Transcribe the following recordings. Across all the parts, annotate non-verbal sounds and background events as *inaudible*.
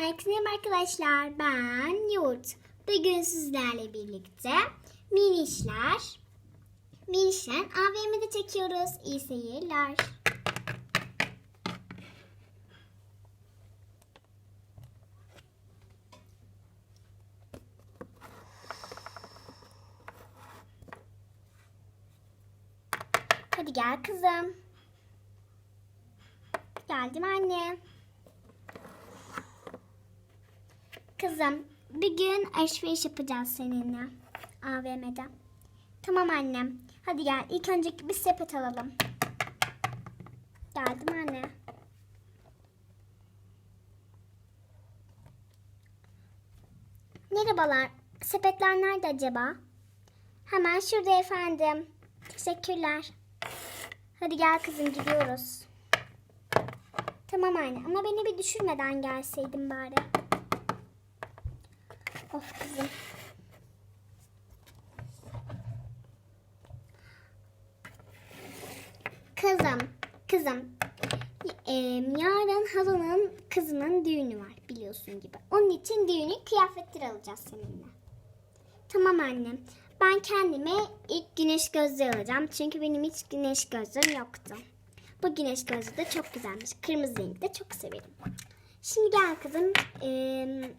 Herkese merhaba arkadaşlar. Ben Yurt. Bugün sizlerle birlikte minişler, minişler AVM'de çekiyoruz. İyi seyirler. Hadi gel kızım. Geldim anne. Kızım, bir gün alışveriş yapacağız seninle AVM'de. Tamam annem. Hadi gel. İlk önce bir sepet alalım. Geldim anne. Merhabalar. Sepetler nerede acaba? Hemen şurada efendim. Teşekkürler. Hadi gel kızım gidiyoruz. Tamam anne ama beni bir düşürmeden gelseydin bari. Of kızım. Kızım, kızım. Ee, yarın halanın kızının düğünü var biliyorsun gibi. Onun için düğünün kıyafetleri alacağız seninle. Tamam annem. Ben kendime ilk güneş gözlüğü alacağım. Çünkü benim hiç güneş gözlüğüm yoktu. Bu güneş gözlüğü de çok güzelmiş. Kırmızı rengi de çok severim. Şimdi gel kızım. Ee,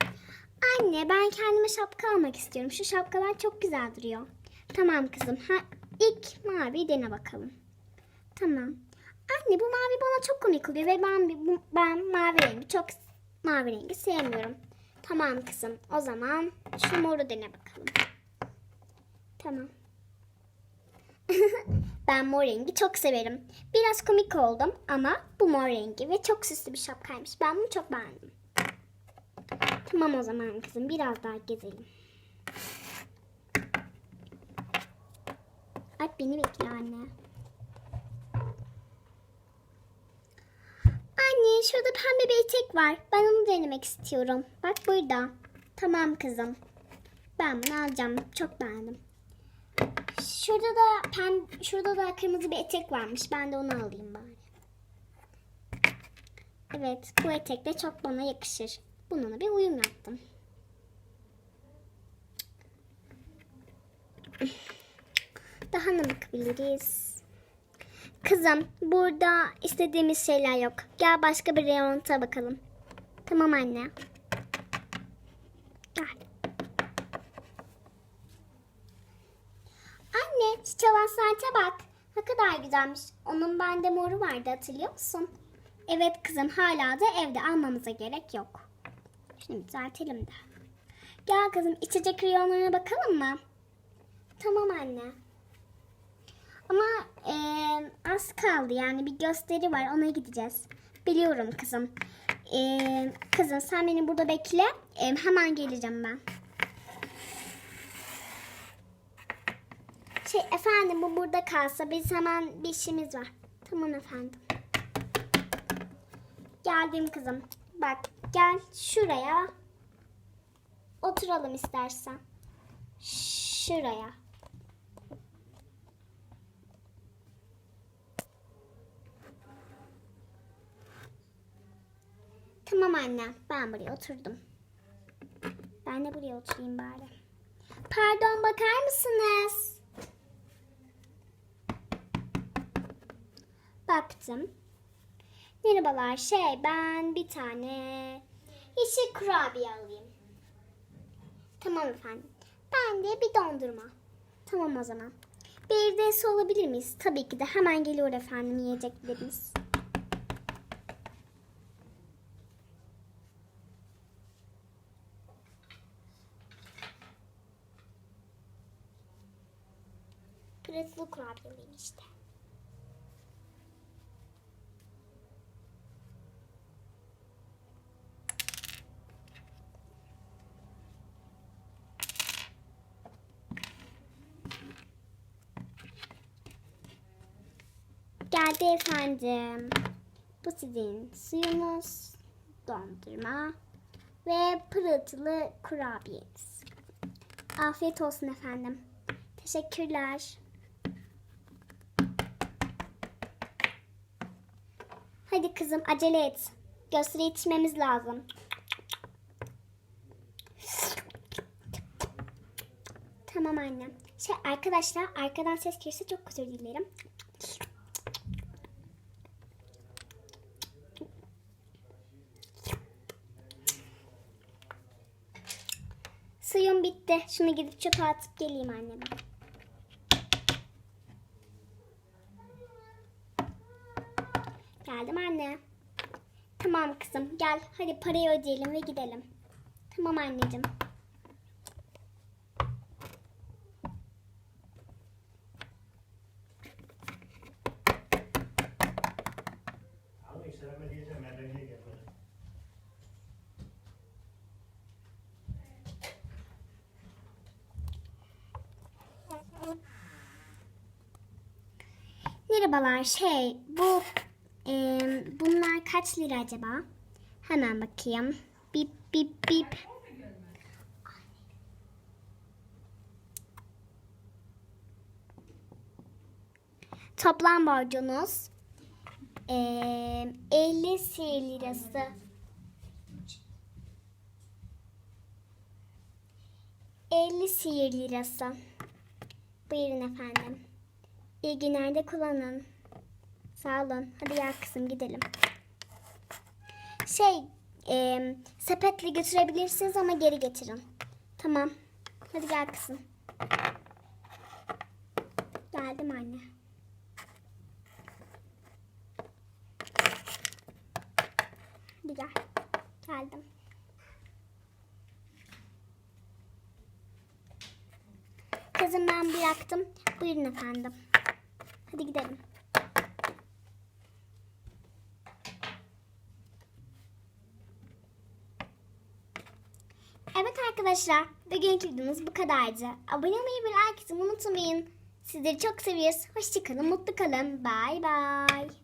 anne ben kendime şapka almak istiyorum. Şu şapkalar çok güzel duruyor. Tamam kızım. Ha, ilk mavi dene bakalım. Tamam. Anne bu mavi bana çok komik oluyor ve ben bu, ben mavi rengi çok mavi rengi sevmiyorum. Tamam kızım. O zaman şu moru dene bakalım. Tamam. *laughs* ben mor rengi çok severim. Biraz komik oldum ama bu mor rengi ve çok süslü bir şapkaymış. Ben bunu çok beğendim. Tamam o zaman kızım biraz daha gezelim. Ay beni bekle anne. Anne şurada pembe bir etek var. Ben onu denemek istiyorum. Bak burada. Tamam kızım. Ben bunu alacağım. Çok beğendim. Şurada da pem şurada da kırmızı bir etek varmış. Ben de onu alayım bari. Evet, bu etek de çok bana yakışır. Bununla bir uyum yaptım. Daha ne bakabiliriz? Kızım, burada istediğimiz şeyler yok. Gel başka bir reyonta bakalım. Tamam anne. Gel. Anne, şu çalan saate bak. Ne kadar güzelmiş. Onun bende moru vardı hatırlıyor musun? Evet kızım, hala da evde almamıza gerek yok. Şunu düzeltelim de. Gel kızım, içecek reyonlarına bakalım mı? Tamam anne. Ama eee, az kaldı yani bir gösteri var ona gideceğiz. Biliyorum kızım. Eee, kızım sen beni burada bekle. Eee, hemen geleceğim ben. Şey efendim bu burada kalsa biz hemen bir işimiz var. Tamam efendim. Geldim kızım. Bak gel şuraya. Oturalım istersen. Şuraya. Tamam anne, ben buraya oturdum. Ben de buraya oturayım bari. Pardon, bakar mısınız? Baktım. Merhabalar, şey ben bir tane yeşil kurabiye alayım. Tamam efendim. Ben de bir dondurma. Tamam o zaman. Bir de su alabilir miyiz? Tabii ki de hemen geliyor efendim yiyecekleriniz. Pretzel kurabiyeliyim işte. Geldi efendim. Bu sizin suyunuz, dondurma ve pırıltılı kurabiyeniz. Afiyet olsun efendim. Teşekkürler. Hadi kızım acele et. Gösteri yetişmemiz lazım. Tamam annem. Şey arkadaşlar arkadan ses gelirse çok özür dilerim. Suyum bitti. Şunu gidip çöpe atıp geleyim anneme. Geldim anne. Tamam kızım gel hadi parayı ödeyelim ve gidelim. Tamam anneciğim. Merhabalar şey bu e, bunlar kaç lira acaba? Hemen bakayım. Bip bip bip. Toplam borcunuz e, 50 sihir lirası. Elli sihir lirası. Buyurun efendim. İyi günlerde kullanın. Sağ olun. Hadi gel kızım gidelim. Şey, e, sepetle götürebilirsiniz ama geri getirin. Tamam. Hadi gel kızım. Geldim anne. Hadi gel. Geldim. Kızım ben bıraktım. Buyurun efendim. Hadi gidelim. Evet arkadaşlar, bugünkü videomuz bu kadardı. Abone olmayı ve like unutmayın. Sizleri çok seviyoruz. Hoşçakalın, mutlu kalın. Bye bye.